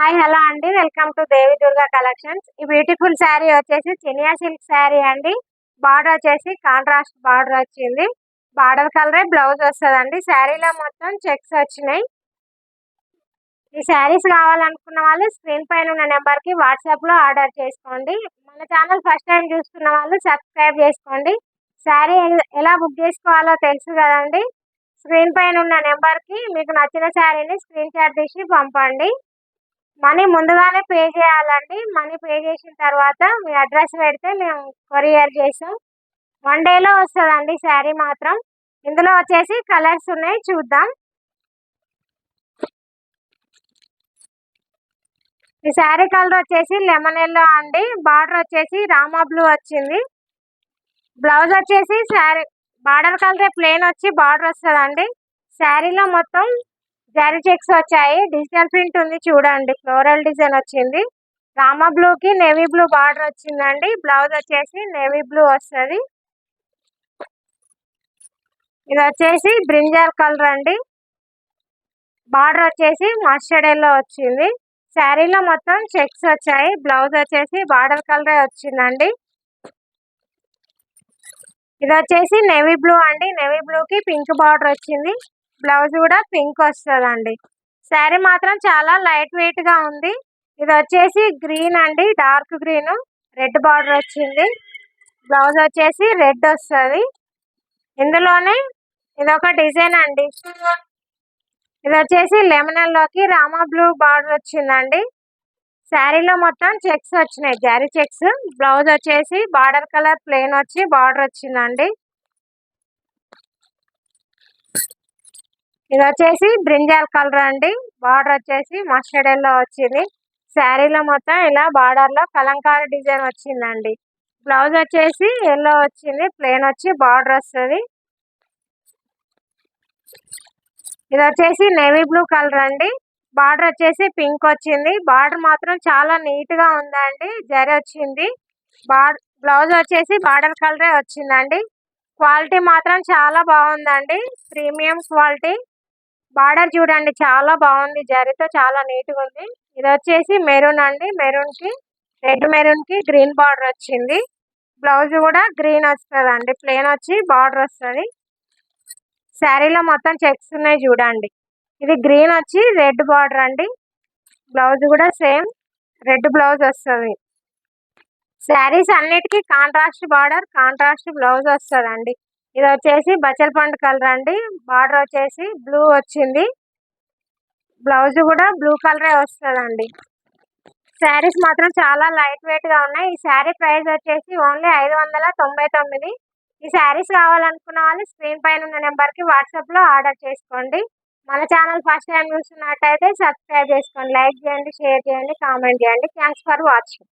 Hi hello అండి. Welcome to Devi Durga collections. ఈ beautiful sari వచ్చేసి చినియా సిల్క్ శారీ అండి. బార్డర్ వచ్చేసి కాంట్రాస్ట్ బార్డర్ వచ్చింది. బార్డర్ కలరే బ్లౌజ్ వస్తుందండి. శారీలో మొత్తం చెక్స్ వచ్చినాయి. ఈ శారీస్ కావాలనుకున్న వాళ్ళు స్క్రీన్ పైన ఉన్న నెంబర్కి వాట్సాప్లో ఆర్డర్ చేసుకోండి. మన ఛానల్ ఫస్ట్ టైం చూస్తున్న వాళ్ళు సబ్స్క్రైబ్ చేసుకోండి. శారీ ఎలా బుక్ చేసుకోవాలో తెలుసు కదండి. స్క్రీన్ పైన ఉన్న నెంబర్కి మీకు నచ్చిన శారీని స్క్రీన్ షాట్ తీసి పంపండి. మనీ ముందుగానే పే చేయాలండి. మనీ పే చేసిన తర్వాత మీ అడ్రస్ పెడితే మేము కొరియర్ చేసాం వన్ డేలో వస్తుందండి శారీ మాత్రం. ఇందులో వచ్చేసి కలర్స్ ఉన్నాయి చూద్దాం. ఈ శారీ కలర్ వచ్చేసి లెమన్ ఎల్లో అండి. బార్డర్ వచ్చేసి రామా బ్లూ వచ్చింది. బ్లౌజ్ వచ్చేసి శారీ బార్డర్ కలర్ ప్లేన్ వచ్చి బార్డర్ వస్తుందండి. శారీలో మొత్తం జరీ చెక్స్ వచ్చాయి. డిజిటల్ ప్రింట్ ఉంది చూడండి. ఫ్లోరల్ డిజైన్ వచ్చింది. రామా బ్లూకి నేవీ బ్లూ బార్డర్ వచ్చిందండి. బ్లౌజ్ వచ్చేసి నేవీ బ్లూ వస్తుంది. ఇది వచ్చేసి బ్రింజర్ కలర్ అండి. బార్డర్ వచ్చేసి మస్టర్డ్ ఎల్లో వచ్చింది. శారీలో మొత్తం చెక్స్ వచ్చాయి. బ్లౌజ్ వచ్చేసి బార్డర్ కలరే వచ్చిందండి. ఇది వచ్చేసి నేవీ బ్లూ అండి. నేవీ బ్లూకి పింక్ బార్డర్ వచ్చింది. బ్లౌజ్ కూడా పింక్ వస్తుందండి. శారీ మాత్రం చాలా లైట్ వెయిట్గా ఉంది. ఇది వచ్చేసి గ్రీన్ అండి డార్క్ గ్రీన్ రెడ్ బార్డర్ వచ్చింది. బ్లౌజ్ వచ్చేసి రెడ్ వస్తుంది. ఇందులోనే ఇది ఒక డిజైన్ అండి. ఇది వచ్చేసి లెమనల్లోకి రామా బ్లూ బార్డర్ వచ్చిందండి. శారీలో మొత్తం చెక్స్ వచ్చినాయి జారీ చెక్స్. బ్లౌజ్ వచ్చేసి బార్డర్ కలర్ ప్లెయిన్ వచ్చి బార్డర్ వచ్చిందండి. ఇది వచ్చేసి బ్రింజాల్ కలర్ అండి. బార్డర్ వచ్చేసి మస్టర్డ్ ఎల్లో వచ్చింది. శారీలో మొత్తం ఇలా బార్డర్లో కలంకారీ డిజైన్ వచ్చిందండి. బ్లౌజ్ వచ్చేసి ఎల్లో వచ్చింది. ప్లేన్ వచ్చి బార్డర్ వస్తుంది. ఇది వచ్చేసి నేవీ బ్లూ కలర్ అండి. బార్డర్ వచ్చేసి పింక్ వచ్చింది. బార్డర్ మాత్రం చాలా నీట్గా ఉందండి. జరి వచ్చింది. బ్లౌజ్ వచ్చేసి బార్డర్ కలరే వచ్చిందండి. క్వాలిటీ మాత్రం చాలా బాగుందండి. Premium quality. బార్డర్ చూడండి చాలా బాగుంది. జరితో చాలా నీట్గా ఉంది. ఇది వచ్చేసి మెరూన్ అండి. మెరూన్కి రెడ్ మెరూన్కి గ్రీన్ బార్డర్ వచ్చింది. బ్లౌజ్ కూడా గ్రీన్ వస్తుంది అండి ప్లేన్ వచ్చి బార్డర్ వస్తుంది. శారీలో మొత్తం చెక్స్ ఉన్నాయి చూడండి. ఇది గ్రీన్ వచ్చి రెడ్ బార్డర్ అండి. బ్లౌజ్ కూడా సేమ్ రెడ్ బ్లౌజ్ వస్తుంది. శారీస్ అన్నిటికీ కాంట్రాస్ట్ బార్డర్ కాంట్రాస్ట్ బ్లౌజ్ వస్తుంది ఇది వచ్చేసి బచ్చల పండు కలర్ అండి. బార్డర్ వచ్చేసి బ్లూ వచ్చింది. బ్లౌజ్ కూడా బ్లూ కలరే వస్తుందండి. శారీస్ మాత్రం చాలా లైట్ వెయిట్గా ఉన్నాయి. ఈ శారీ ప్రైస్ వచ్చేసి ఓన్లీ ఐదు వందల తొంభై తొమ్మిది. ఈ శారీస్ కావాలనుకున్న వాళ్ళు స్క్రీన్ పైన ఉన్న నెంబర్కి వాట్సాప్లో ఆర్డర్ చేసుకోండి. మన ఛానల్ ఫస్ట్ టైం చూస్తున్నట్టయితే సబ్స్క్రైబ్ చేసుకోండి. లైక్ చేయండి షేర్ చేయండి కామెంట్ చేయండి. Thanks for watching.